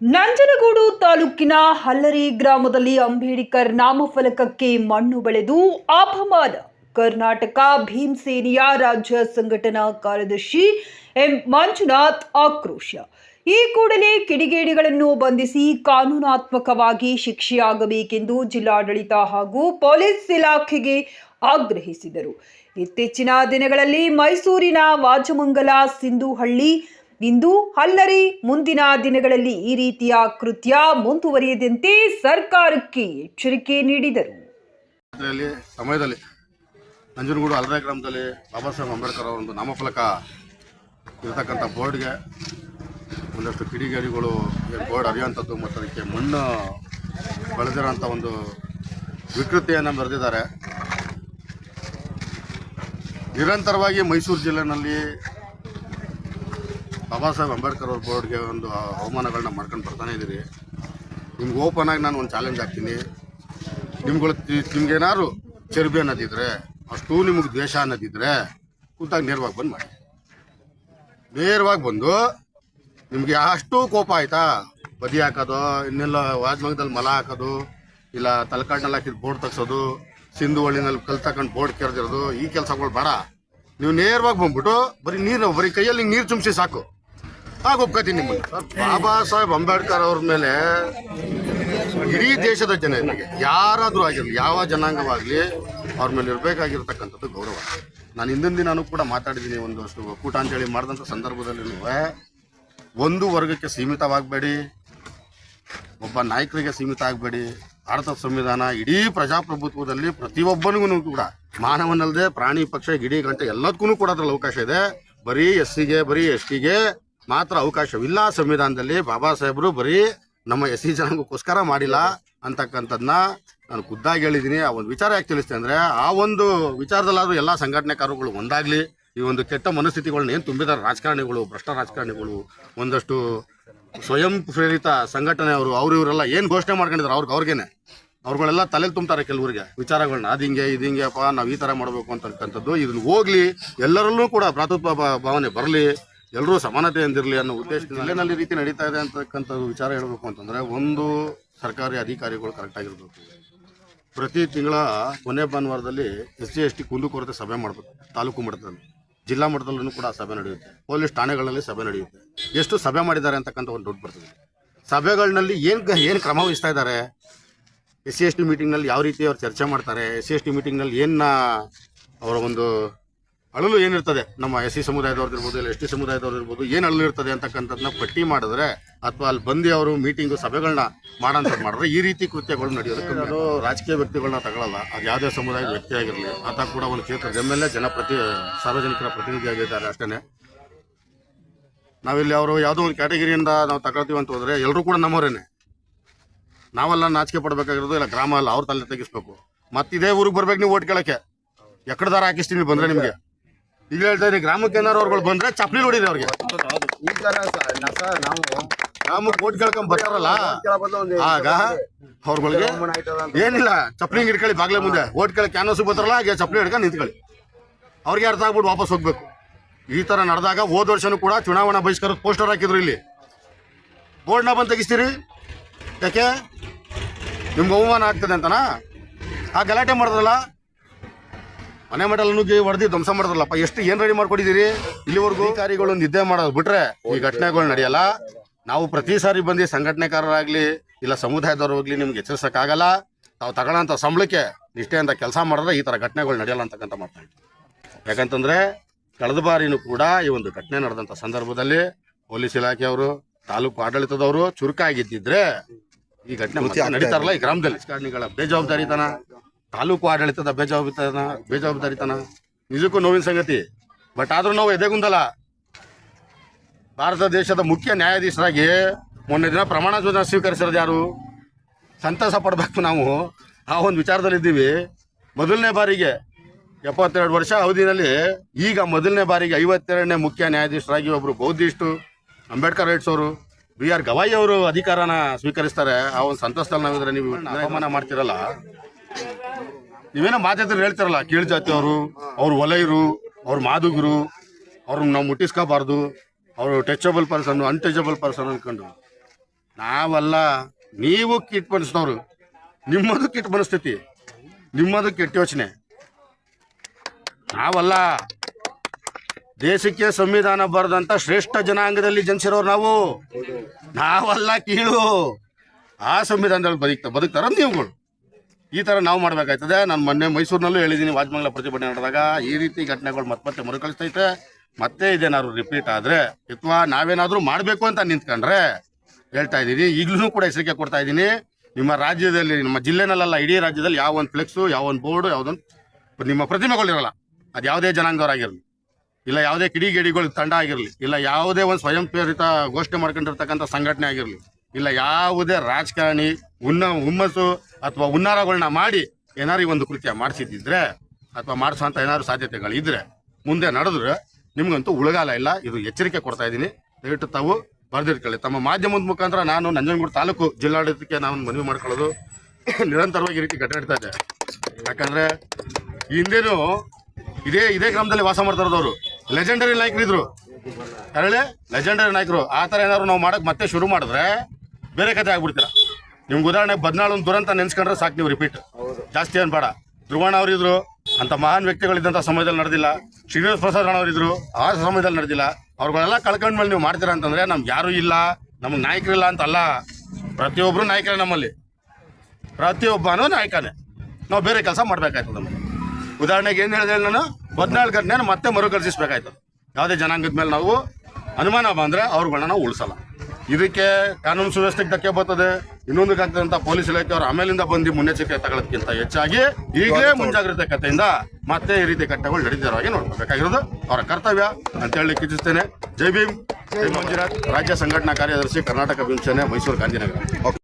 ನಂಜನಗೂಡು ತಾಲೂಕಿನ ಹಲ್ಲರಿ ಗ್ರಾಮದಲ್ಲಿ ಅಂಬೇಡ್ಕರ್ ನಾಮಫಲಕಕ್ಕೆ ಮಣ್ಣು ಬೆಳೆದು ಅಪಮಾನ. ಕರ್ನಾಟಕ ಭೀಮಸೇನೆಯ ರಾಜ್ಯ ಸಂಘಟನಾ ಕಾರ್ಯದರ್ಶಿ ಎಂ. ಮಂಜುನಾಥ್ ಆಕ್ರೋಶ. ಈ ಕೂಡಲೇ ಕಿಡಿಗೇಡಿಗಳನ್ನು ಬಂಧಿಸಿ ಕಾನೂನಾತ್ಮಕವಾಗಿ ಶಿಕ್ಷೆಯಾಗಬೇಕೆಂದು ಜಿಲ್ಲಾಡಳಿತ ಹಾಗೂ ಪೊಲೀಸ್ ಇಲಾಖೆಗೆ ಆಗ್ರಹಿಸಿದರು. ಇತ್ತೀಚಿನ ದಿನಗಳಲ್ಲಿ ಮೈಸೂರಿನ ವಾಜಮಂಗಲ ಸಿಂಧುಹಳ್ಳಿ ಇಂದು ಅಲ್ಲರಿ, ಮುಂದಿನ ದಿನಗಳಲ್ಲಿ ಈ ರೀತಿಯ ಕೃತ್ಯ ಮುಂದುವರಿಯದಂತೆ ಸರ್ಕಾರಕ್ಕೆ ಎಚ್ಚರಿಕೆ ನೀಡಿದರು. ಸಮಯದಲ್ಲಿ ನಂಜನಗೂಡು ಅಲ್ರೆ ಗ್ರಾಮದಲ್ಲಿ ಬಾಬಾ ಸಾಹೇಬ್ ಅಂಬೇಡ್ಕರ್ ಅವರ ಒಂದು ನಾಮಫಲಕ ಇರತಕ್ಕಂಥ ಬೋರ್ಡ್ಗೆ ಒಂದಷ್ಟು ಕಿಡಿಗೇಡಿಗಳು ಬೋರ್ಡ್ ಅರಿಯುವಂಥದ್ದು ಮತ್ತು ಅದಕ್ಕೆ ಮಣ್ಣು ಬೆಳೆದಿರೋಂಥ ಒಂದು ವಿಕೃತಿಯನ್ನು ಬರೆದಿದ್ದಾರೆ. ನಿರಂತರವಾಗಿ ಮೈಸೂರು ಜಿಲ್ಲೆನಲ್ಲಿ ಬಾಬಾ ಸಾಹೇಬ್ ಅಂಬೇಡ್ಕರ್ ಅವ್ರ ಬೋರ್ಡ್ಗೆ ಒಂದು ಅವಮಾನಗಳನ್ನ ಮಾಡ್ಕೊಂಡು ಬರ್ತಾನೆ ಇದ್ದೀರಿ ನಿಮ್ಗೆ ಓಪನ್ ಆಗಿ ನಾನು ಒಂದು ಚಾಲೆಂಜ್ ಹಾಕ್ತೀನಿ. ನಿಮ್ಗಳು ನಿಮ್ಗೇನಾದ್ರು ಚರ್ಬಿ ಅನ್ನೋದಿದ್ರೆ, ಅಷ್ಟು ನಿಮಗೆ ದ್ವೇಷ ಅನ್ನೋದಿದ್ರೆ, ಕೂತಾಗ ನೇರವಾಗಿ ಬಂದು ಮಾಡಿ. ನೇರವಾಗಿ ಬಂದು ನಿಮಗೆ ಅಷ್ಟು ಕೋಪ ಆಯ್ತಾ? ಬದಿ ಹಾಕೋದು, ಇನ್ನೆಲ್ಲ ವಾಜ್ಮಗದಲ್ಲಿ ಮಲ ಹಾಕೋದು, ಇಲ್ಲ ತಲೆಕಾಡ್ನಲ್ಲಿ ಹಾಕಿದ ಬೋರ್ಡ್ ತೆಗ್ಸೋದು, ಸಿಂಧು ಹಳ್ಳಿನಲ್ಲಿ ಕಲ್ ತಗೊಂಡು ಬೋರ್ಡ್ ಕೆರೆದಿರೋದು, ಈ ಕೆಲಸಗಳು ಬೇಡ. ನೀವು ನೇರವಾಗಿ ಬಂದ್ಬಿಟ್ಟು ಬರೀ ನೀರು ಬರೀ ಕೈಯಲ್ಲಿ ನೀರು ಚುಮ್ಸಿ ಸಾಕು. ಆಗ ಒಪ್ಕೋತೀನಿ ನಿಮ್ಮನ್ನು. ಬಾಬಾ ಸಾಹೇಬ್ ಅಂಬೇಡ್ಕರ್ ಅವ್ರ ಮೇಲೆ ಇಡೀ ದೇಶದ ಜನರಿಗೆ ಯಾರಾದರೂ ಆಗಿರಲಿ, ಯಾವ ಜನಾಂಗವಾಗಲಿ ಅವ್ರ ಮೇಲೆ ಇರಬೇಕಾಗಿರ್ತಕ್ಕಂಥದ್ದು ಗೌರವ. ನಾನು ಹಿಂದಿನ ದಿನಾನೂ ಕೂಡ ಮಾತಾಡಿದ್ದೀನಿ ಒಂದಷ್ಟು ಒಕ್ಕೂಟ ಅಂತೇಳಿ ಮಾಡಿದಂಥ ಸಂದರ್ಭದಲ್ಲಿ ಒಂದು ವರ್ಗಕ್ಕೆ ಸೀಮಿತವಾಗಬೇಡಿ. ಒಬ್ಬ ನಾಯಕರಿಗೆ ಸೀಮಿತ ಆಗಬೇಡಿ. ಭಾರತ ಸಂವಿಧಾನ ಇಡೀ ಪ್ರಜಾಪ್ರಭುತ್ವದಲ್ಲಿ ಪ್ರತಿಯೊಬ್ಬನಿಗೂ ಕೂಡ ಮಾನವನಲ್ಲದೆ ಪ್ರಾಣಿ ಪಕ್ಷ, ಗಿಡಿ, ಗಂಟೆ ಎಲ್ಲದಕ್ಕೂ ಕೂಡ ಅದರಲ್ಲಿ ಅವಕಾಶ ಇದೆ. ಬರೀ ಎಸ್ ಸಿಗೆ ಬರೀ ಎಸ್ ಟಿಗೆ ಮಾತ್ರ ಅವಕಾಶವಿಲ್ಲ ಸಂವಿಧಾನದಲ್ಲಿ ಬಾಬಾ ಸಾಹೇಬರು ಬರೀ ನಮ್ಮ ಎಸ್ ಸಿ ಜನಾಂಗಕ್ಕೋಸ್ಕರ ಮಾಡಿಲ್ಲ ಅಂತಕ್ಕಂಥದ್ದನ್ನ ನಾನು ಖುದ್ದಾಗಿ ಹೇಳಿದ್ದೀನಿ. ಆ ಒಂದು ವಿಚಾರ ಯಾಕೆ ತಿಳಿಸ್ತೇನೆ ಅಂದರೆ, ಆ ಒಂದು ವಿಚಾರದಲ್ಲಾದರೂ ಎಲ್ಲ ಸಂಘಟನೆಕಾರರುಗಳು ಒಂದಾಗಲಿ, ಈ ಒಂದು ಕೆಟ್ಟ ಮನಸ್ಥಿತಿಗಳನ್ನ ಏನು ತುಂಬಿದ್ದಾರೆ ರಾಜಕಾರಣಿಗಳು, ಭ್ರಷ್ಟ ರಾಜಕಾರಣಿಗಳು, ಒಂದಷ್ಟು ಸ್ವಯಂ ಪ್ರೇರಿತ ಸಂಘಟನೆ ಅವರು ಅವ್ರು ಇವರೆಲ್ಲ ಏನು ಘೋಷಣೆ ಮಾಡ್ಕೊಂಡಿದ್ದಾರೆ ಅವ್ರಿಗೆ ಅವ್ರಿಗೇನೆ. ಅವ್ರುಗಳೆಲ್ಲ ತಲೆಗೆ ತುಂಬ್ತಾರೆ ಕೆಲವರಿಗೆ ವಿಚಾರಗಳನ್ನ ಅದು ಹಿಂಗೆ, ಇದು ಹಿಂಗೆ, ಅಪ್ಪ, ನಾವು ಈ ಥರ ಮಾಡಬೇಕು ಅಂತಕ್ಕಂಥದ್ದು. ಇದನ್ನ ಹೋಗ್ಲಿ, ಎಲ್ಲರಲ್ಲೂ ಕೂಡ ಭ್ರಾತೃತ್ವ ಭಾ- ಭಾವನೆ ಬರಲಿ ಎಲ್ಲರೂ ಸಮಾನತೆ ಇರಲಿ ಅನ್ನೋ ಉದ್ದೇಶದಿಂದ ಜಿಲ್ಲೆನಲ್ಲಿ ರೀತಿ ನಡೀತಾ ಇದೆ ಅಂತಕ್ಕಂಥದ್ದು ವಿಚಾರ ಹೇಳಬೇಕು ಅಂತಂದರೆ ಒಂದು ಸರ್ಕಾರಿ ಅಧಿಕಾರಿಗಳು ಕರೆಕ್ಟ್ ಆಗಿರ್ಬೇಕು. ಪ್ರತಿ ತಿಂಗಳ ಕೊನೆ ಭಾನುವಾರದಲ್ಲಿ ಎಸ್ ಸಿ, ಎಸ್ ಟಿ ಕುಂದುಕೊರತೆ ಸಭೆ ಮಾಡಬೇಕು, ತಾಲೂಕು ಮಟ್ಟದಲ್ಲಿ. ಜಿಲ್ಲಾ ಮಟ್ಟದಲ್ಲೂ ಕೂಡ ಸಭೆ ನಡೆಯುತ್ತೆ. ಪೊಲೀಸ್ ಠಾಣೆಗಳಲ್ಲಿ ಸಭೆ ನಡೆಯುತ್ತೆ. ಎಷ್ಟು ಸಭೆ ಮಾಡಿದ್ದಾರೆ ಅಂತಕ್ಕಂಥ ಒಂದು ದುಡ್ಡು ಬರ್ತದೆ. ಸಭೆಗಳಲ್ಲಿ ಏನು ಏನು ಕ್ರಮ ವಹಿಸ್ತಾ ಇದ್ದಾರೆ? ಎಸ್ ಸಿ, ಎಸ್ ಟಿ ಮೀಟಿಂಗ್ನಲ್ಲಿ ಯಾವ ರೀತಿ ಅವ್ರು ಚರ್ಚೆ ಮಾಡ್ತಾರೆ? ಎಸ್ ಸಿ, ಎಸ್ ಟಿ ಮೀಟಿಂಗ್ನಲ್ಲಿ ಏನು ಅವರ ಒಂದು ಅಳಲು ಏನಿರ್ತದೆ? ನಮ್ಮ ಎಸ್ ಸಿ ಸಮುದಾಯದವ್ರದ್ದು ಇಲ್ಲ ಎಸ್ ಟಿ ಇರ್ಬೋದು, ಏನು ಅಳಲು ಇರ್ತದೆ ಅಂತಕ್ಕಂಥದ್ದನ್ನ ಪಟ್ಟಿ ಮಾಡಿದ್ರೆ ಅಥವಾ ಅಲ್ಲಿ ಬಂದು ಅವರು ಮೀಟಿಂಗು ಸಭೆಗಳನ್ನ ಮಾಡೋಂಥ ಮಾಡಿದ್ರೆ ಈ ರೀತಿ ಕೃತ್ಯಗಳು ನಡೆಯೋದಕ್ಕೆ ಅದು ರಾಜಕೀಯ ವ್ಯಕ್ತಿಗಳನ್ನ ತಗೊಳ್ಳಲ್ಲ ಅದು ಯಾವುದೇ ಸಮುದಾಯದ ವ್ಯಕ್ತಿ ಆಗಿರಲಿ ಆತ ಕೂಡ ಒಂದು ಕ್ಷೇತ್ರದ ಎಂ ಎಲ್ ಎ ಜನಪ್ರತಿ ಸಾರ್ವಜನಿಕರ ಪ್ರತಿನಿಧಿಯಾಗಿದ್ದಾರೆ ಅಷ್ಟೇ ನಾವಿಲ್ಲಿ ಅವರು ಯಾವುದೋ ಒಂದು ಕ್ಯಾಟಗರಿಯಿಂದ ನಾವು ತಗೊಳ್ತೀವಿ ಅಂತ ಹೋದ್ರೆ ಎಲ್ಲರೂ ಕೂಡ ನಮ್ಮವರೇನೆ. ನಾವೆಲ್ಲ ನಾಚಿಕೆ ಪಡಬೇಕಾಗಿರೋದು ಇಲ್ಲ, ಗ್ರಾಮ ಅಲ್ಲ ಅವ್ರ ತಲೆ ತೆಗಿಸ್ಬೇಕು. ಮತ್ತೆ ಇದೇ ಊರಿಗೆ ಬರ್ಬೇಕು ನೀವು ಓಟ್ ಕೇಳಕ್ಕೆ. ಎಕಡೆ ದಾರ ಹಾಕಿಸ್ತೀನಿ ಬಂದ್ರೆ ನಿಮ್ಗೆ. ಈಗ ಹೇಳ್ತಾ ಇದ್ರೆ ಗ್ರಾಮಕ್ಕೆ ಏನಾರು ಅವ್ರುಗಳು ಬಂದ್ರೆ ಚಪ್ಲಿ ನೋಡಿರಿ ಅವ್ರಿಗೆ. ಈ ತರ ನಾವು ಗ್ರಾಮಕ್ಕೆ ಓಟ್ ಕೇಳ್ಕೊಂಡ್ ಬರ್ತಾರಲ್ಲ ಆಗ ಅವ್ರುಗಳಿಗೆ ಏನಿಲ್ಲ ಚಪ್ಲಿ ಇಟ್ಕೊಳ್ಳಿ ಹಿಡ್ಕೊಳ್ಳಿ ಬಾಗ್ಲೆ ಮುಂದೆ. ಓಟ್ ಕೇಳಿ ಕ್ಯಾನ್ವಸ್ ಬರ್ತಾರಲ್ಲ ಹಾಗೆ ಚಪ್ಲಿ ಹಿಡ್ಕೊಂಡು ನಿಂತ್ಕೊಳ್ಳಿ. ಅವ್ರಿಗೆ ಅರ್ಥ ಆಗ್ಬಿಟ್ಟು ವಾಪಸ್ ಹೋಗ್ಬೇಕು. ಈ ತರ ನಡೆದಾಗ ಹೋದ ವರ್ಷನೂ ಕೂಡ ಚುನಾವಣಾ ಬಹಿಷ್ಕಾರದ ಪೋಸ್ಟರ್ ಹಾಕಿದ್ರು ಇಲ್ಲಿ. ಬೋರ್ಡ್ನ ಬಂದು ತೆಗಿಸ್ತೀರಿ? ಯಾಕೆ? ನಿಮ್ಗೆ ಅವಮಾನ ಆಗ್ತದೆ ಅಂತನಾ? ಆ ಗಲಾಟೆ ಮಾಡಿದ್ರಲ್ಲ ಮನೆ ಮಾಡಲ್ಲ ನುಗ್ಗಿ ಹೊಡೆದಿ ಧ್ವಂಸ ಮಾಡಿದ್ರಲ್ಲಪ್ಪ ಎಷ್ಟು ಏನ್ ರೆಡಿ ಮಾಡ್ಕೊಡಿದಿರಿ ಇಲ್ಲಿವರೆಗೂ ಅಧಿಕಾರಿಗಳು ನಿದ್ದೆ ಮಾಡೋದು ಬಿಟ್ರೆ ಈ ಘಟನೆಗಳು ನಡೆಯಲ್ಲ. ನಾವು ಪ್ರತಿ ಸಾರಿ ಬಂದು ಸಂಘಟನೆಕಾರರಾಗ್ಲಿ ಇಲ್ಲ ಸಮುದಾಯದವ್ರು ಹೋಗ್ಲಿ ನಿಮ್ಗೆ ಎಚ್ಚರಿಸಕ್ಕಾಗಲ್ಲ. ತಾವು ತಗೊಳ್ಳೋಂಥ ಸಂಬಳಕ್ಕೆ ನಿಷ್ಠೆ ಅಂತ ಕೆಲಸ ಮಾಡಿದ್ರೆ ಈ ಥರ ಘಟನೆಗಳು ನಡೆಯಲ್ಲ ಅಂತಕ್ಕಂಥ ಮಾತಾಡ್ತೀವಿ ಯಾಕಂತಂದ್ರೆ ಕಳೆದ ಬಾರಿನೂ ಕೂಡ ಈ ಒಂದು ಘಟನೆ ನಡೆದಂಥ ಸಂದರ್ಭದಲ್ಲಿ ಪೊಲೀಸ್ ಇಲಾಖೆಯವರು ತಾಲೂಕು ಆಡಳಿತದವರು ಚುರುಕಾಗಿದ್ದಿದ್ರೆ ಈ ಘಟನೆ ನಡೀತಾರಲ್ಲ ಈ ಗ್ರಾಮದಲ್ಲಿ. ರಾಜಕಾರಣಿಗಳ ಬೇಜವಾಬ್ದಾರಿತನ ತಾಲೂಕು ಆಡಳಿತದ ಬೇಜವಾಬ್ದಾರಿತನ ಬೇಜವಾಬ್ದಾರಿತನ. ನಿಜಕ್ಕೂ ನೋವಿನ ಸಂಗತಿ. ಬಟ್ ಆದ್ರೂ ನಾವು ಎದೆಗುಂದಲ್ಲ ಭಾರತ ದೇಶದ ಮುಖ್ಯ ನ್ಯಾಯಾಧೀಶರಾಗಿ ಮೊನ್ನೆ ದಿನ ಪ್ರಮಾಣ ವಚನ ಸ್ವೀಕರಿಸಿರೋದು ಯಾರು? ಸಂತಸ ಪಡಬೇಕು ನಾವು. ಆ ಒಂದು ವಿಚಾರದಲ್ಲಿದ್ದೀವಿ. ಮೊದಲನೇ ಬಾರಿಗೆ ಎಪ್ಪತ್ತೆರಡು ವರ್ಷ ಅವಧಿನಲ್ಲಿ ಈಗ ಮೊದಲನೇ ಬಾರಿಗೆ ಐವತ್ತೆರಡನೇ ಮುಖ್ಯ ನ್ಯಾಯಾಧೀಶರಾಗಿ ಒಬ್ಬರು ಬೌದ್ಧಿಷ್ಟು ಅಂಬೇಡ್ಕರ್ ರೈಟ್ಸ್ ಅವರು ಬಿ ಆರ್ ಗವಾಯಿ ಅವರು ಅಧಿಕಾರನ ಸ್ವೀಕರಿಸ್ತಾರೆ. ಆ ಒಂದು ಸಂತಸದಲ್ಲಿ ನಾವಿದ್ರೆ ನೀವು ಅವಮಾನ ಮಾಡ್ತಿರಲ್ಲ. ನೀವೇನೋ ಮಾತಾಡ್ತಾರೆ ಹೇಳ್ತಾರಲ್ಲ, ಕೀಳ್ ಜಾತಿಯವರು ಅವ್ರು ವಲಯರು ಅವ್ರು ಮಾದುಗರು ಅವ್ರನ್ನ ನಾವು ಮುಟ್ಟಿಸ್ಕೋಬಾರ್ದು, ಅವರು ಟಚಬಲ್ ಪರ್ಸನ್ ಅನ್ಟಚಬಲ್ ಪರ್ಸನ್ ಅನ್ಕೊಂಡು. ನಾವಲ್ಲ, ನೀವು ಕಿಟ್ ಬನಿಸಿದವರು. ನಿಮ್ಮದು ಕಿಟ್ ಮನಸ್ಥಿತಿ ನಿಮ್ಮದು ಕೆಟ್ಟ ಯೋಚನೆ. ನಾವಲ್ಲ, ದೇಶಕ್ಕೆ ಸಂವಿಧಾನ ಬರೆದಂತ ಶ್ರೇಷ್ಠ ಜನಾಂಗದಲ್ಲಿ ಜನಿಸಿರೋರು ನಾವು. ನಾವಲ್ಲ ಕೀಳು. ಆ ಸಂವಿಧಾನದಲ್ಲಿ ಬದುಕ್ತಾ, ಬದುಕ್ತಾರ ನೀವುಗಳು. ಈ ಥರ ನಾವು ಮಾಡ್ಬೇಕಾಯ್ತದೆ. ನಾನು ಮೊನ್ನೆ ಮೈಸೂರಿನಲ್ಲೂ ಹೇಳಿದ್ದೀನಿ ವಾಜಮಂಗಲ ಪ್ರತಿಭಟನೆ ನಡೆದಾಗ. ಈ ರೀತಿ ಘಟನೆಗಳು ಮತ್ತೆ ಮತ್ತೆ ಮರುಕಳಿಸ್ತೈತೆ. ಮತ್ತೆ ಇದೇನಾದ್ರು ರಿಪೀಟ್ ಆದರೆ ಅಥವಾ ನಾವೇನಾದರೂ ಮಾಡಬೇಕು ಅಂತ ನಿಂತ್ಕೊಂಡ್ರೆ, ಹೇಳ್ತಾ ಇದ್ದೀನಿ. ಈಗಲೂ ಕೂಡ ಹೆಸರಿಕೆ ಕೊಡ್ತಾ ಇದ್ದೀನಿ. ನಿಮ್ಮ ರಾಜ್ಯದಲ್ಲಿ, ನಮ್ಮ ಜಿಲ್ಲೆನಲ್ಲ ಇಡೀ ರಾಜ್ಯದಲ್ಲಿ ಯಾವ ಒಂದು ಫ್ಲೆಕ್ಸು ಯಾವ ಒಂದು ಬೋರ್ಡು ಯಾವುದೊಂದು ನಿಮ್ಮ ಪ್ರತಿಮೆಗಳಿರಲ್ಲ ಅದು ಯಾವುದೇ ಜನಾಂಗದವರಾಗಿರಲಿ ಇಲ್ಲ ಯಾವುದೇ ಕಿಡಿಗೇಡಿಗಳು ತಂಡ ಆಗಿರಲಿ, ಇಲ್ಲ ಯಾವುದೇ ಒಂದು ಸ್ವಯಂ ಪ್ರೇರಿತ ಘೋಷಣೆ ಮಾಡ್ಕೊಂಡಿರ್ತಕ್ಕಂಥ ಸಂಘಟನೆ ಆಗಿರಲಿ ಇಲ್ಲ, ಯಾವುದೇ ರಾಜಕಾರಣಿ, ಉನ್ನ, ಹುಮ್ಮಸ್ಸು ಅಥವಾ ಹುನ್ನಾರಗಳನ್ನ ಮಾಡಿ ಏನಾರು ಈ ಒಂದು ಕೃತ್ಯ ಮಾಡಿಸಿದ್ದಿದ್ರೆ ಅಥವಾ ಮಾಡಿಸೋಂಥ ಏನಾದ್ರು ಸಾಧ್ಯತೆಗಳಿದ್ರೆ ಮುಂದೆ ನಡೆದ್ರೆ ನಿಮ್ಗಂತೂ ಉಳಗಾಲ ಇಲ್ಲ. ಇದು ಎಚ್ಚರಿಕೆ ಕೊಡ್ತಾ ಇದ್ದೀನಿ. ದಯವಿಟ್ಟು ತಾವು ಬರೆದಿಟ್ಕೊಳ್ಳಿ. ತಮ್ಮ ಮಾಧ್ಯಮದ ಮುಖಾಂತರ ನಾನು ನಂಜನಗೂಡು ತಾಲೂಕು ಜಿಲ್ಲಾಡಳಿತಕ್ಕೆ ನಾನು ಮನವಿ ಮಾಡ್ಕೊಳ್ಳೋದು ನಿರಂತರವಾಗಿ ಈ ರೀತಿ ಕಟ್ಟಾಡ್ತಾ ಇದೆ. ಯಾಕಂದ್ರೆ ಹಿಂದೇನು ಇದೇ ಇದೇ ಗ್ರಾಮದಲ್ಲಿ ವಾಸ ಮಾಡ್ತಾ ಇರೋದವರು. ಲೆಜೆಂಡರಿ ನಾಯಕರು ಇದ್ರು ಹೇಳಿ? ಲೆಜೆಂಡರಿ ನಾಯಕರು. ಆ ಥರ ಏನಾದ್ರು ನಾವು ಮಾಡಕ್ಕೆ ಮತ್ತೆ ಶುರು ಮಾಡಿದ್ರೆ ಬೇರೆ ಕತೆ ಆಗ್ಬಿಡ್ತೀರ. ನಿಮ್ಗೆ ಉದಾಹರಣೆ ಬದ್ನಾಳು ಒಂದು ದುರಂತ ನೆನ್ಸ್ಕೊಂಡ್ರೆ ಸಾಕು ನೀವು ರಿಪೀಟ್ ಜಾಸ್ತಿ ಏನು ಬೇಡ. ಧ್ರುವಣ್ಣ ಅವರಿದ್ರು ಅಂತ ಮಹಾನ್ ವ್ಯಕ್ತಿಗಳಿದ್ದಂಥ ಸಮಯದಲ್ಲಿ ನಡೆದಿಲ್ಲ. ಶ್ರೀನಿವಾಸ ಪ್ರಸಾದ್ ಅವರಿದ್ರು ಆ ಸಮಯದಲ್ಲಿ ನಡೆದಿಲ್ಲ. ಅವ್ರುಗಳೆಲ್ಲ ಕಳ್ಕೊಂಡ್ಮೇಲೆ ನೀವು ಮಾಡ್ತೀರಾ ಅಂತಂದ್ರೆ ನಮ್ಗೆ ಯಾರೂ ಇಲ್ಲ ನಮ್ಗೆ ನಾಯಕರಿಲ್ಲ ಅಂತಲ್ಲ. ಪ್ರತಿಯೊಬ್ಬರು ನಾಯಕರೇ ನಮ್ಮಲ್ಲಿ. ಪ್ರತಿಯೊಬ್ಬನೂ ನಾಯಕನೇ. ನಾವು ಬೇರೆ ಕೆಲಸ ಮಾಡಬೇಕಾಯ್ತು ನಮಗೆ. ಉದಾಹರಣೆಗೆ ಏನು ಹೇಳಿದೆ ನಾನು? ಬದ್ನಾಳು ಘಟನೆ ಮತ್ತೆ ಮರುಕಳಿಸಬೇಕಾಯ್ತದೆ ಯಾವುದೇ ಜನಾಂಗದ ಮೇಲೆ ನಾವು ಅನುಮಾನ ಬಂದರೆ ಅವ್ರುಗಳನ್ನ ನಾವು ಉಳಿಸಲ್ಲ. ಇದಕ್ಕೆ ಕಾನೂನು ಸುವ್ಯವಸ್ಥೆಗೆ ಧಕ್ಕೆ ಬರ್ತದೆ. ಇನ್ನೊಂದು ಆಗ್ತದಂತ ಪೊಲೀಸ್ ಇಲಾಖೆ ಅವರು ಆಮೇಲಿಂದ ಬಂದು ಮುನ್ನೆಚ್ಚರಿಕೆ ತಗೊಳ್ಳೋದಕ್ಕಿಂತ ಹೆಚ್ಚಾಗಿ ಈಗಲೇ ಮುಂಜಾಗ್ರತೆ ಕಥೆಯಿಂದ ಮತ್ತೆ ಈ ರೀತಿ ಘಟನೆಗಳು ನಡೀತಿರೋ ನೋಡ್ಕೋಬೇಕಾಗಿರೋದು ಅವರ ಕರ್ತವ್ಯ ಅಂತ ಹೇಳಿ ಇಚ್ಛಿಸ್ತೇನೆ ಜೈ ಭೀಮ್. ಜೈ ಮಂಜುನಾಥ್. ರಾಜ್ಯ ಸಂಘಟನಾ ಕಾರ್ಯದರ್ಶಿ ಕರ್ನಾಟಕ ಭೀಮಸೇನೆ ಮೈಸೂರು ಗಾಂಧಿನಗರ.